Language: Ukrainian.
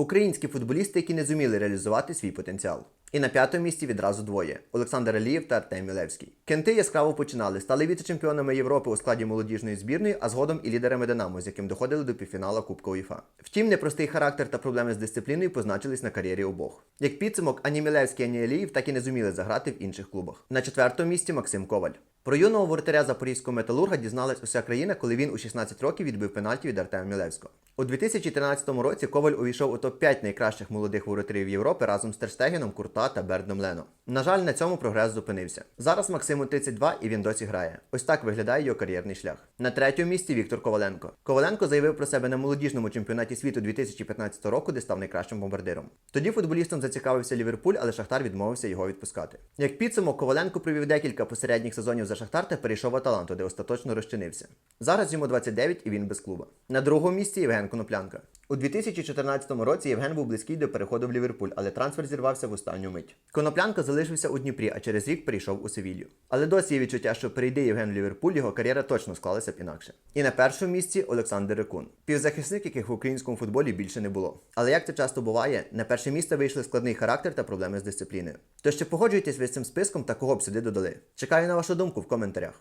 Українські футболісти, які не зуміли реалізувати свій потенціал. І на п'ятому місці відразу двоє: Олександр Алієв та Артем Мілевський. Кенти яскраво починали, стали віце-чемпіонами Європи у складі молодіжної збірної, а згодом і лідерами Динамо, з яким доходили до півфіналу Кубка УЄФА. Втім, непростий характер та проблеми з дисципліною позначились на кар'єрі обох. Як підсумок, ані Мілевський, ані Алієв так і не зуміли заграти в інших клубах. На четвертому місці Максим Коваль. Про юного воротаря запорізького металурга дізналась уся країна, коли він у 16 років відбив пенальті від Артема Мілевського. У 2013 році Коваль увійшов у топ-5 найкращих молодих воротарів Європи разом з Терстегіном, Курта та Бердом Лено. На жаль, на цьому прогрес зупинився. Зараз Максиму 32 і він досі грає. Ось так виглядає його кар'єрний шлях. На третьому місці Віктор Коваленко. Коваленко заявив про себе на молодіжному чемпіонаті світу 2015 року, де став найкращим бомбардиром. Тоді футболістом зацікавився Ліверпуль, але Шахтар відмовився його відпускати. Як підсумок, Коваленко провів декілька посередніх сезонів за Шахтар та перейшов Аталанту, де остаточно розчинився. Зараз йому 29 і він без клуба. На другому місці Євген Коноплянка. У 2014 році Євген був близький до переходу в Ліверпуль, але трансфер зірвався в останню мить. Коноплянка залишився у Дніпрі, а через рік перейшов у Севілью. Але досі є відчуття, що перейде Євген в Ліверпуль, його кар'єра точно склалася б інакше. І на першому місці Олександр Рекун, півзахисник, яких в українському футболі більше не було. Але як це часто буває, на перше місце вийшли складний характер та проблеми з дисципліною. Тож чи погоджуєтесь ви з цим списком та кого б сюди додали? Чекаю на вашу думку в коментарях.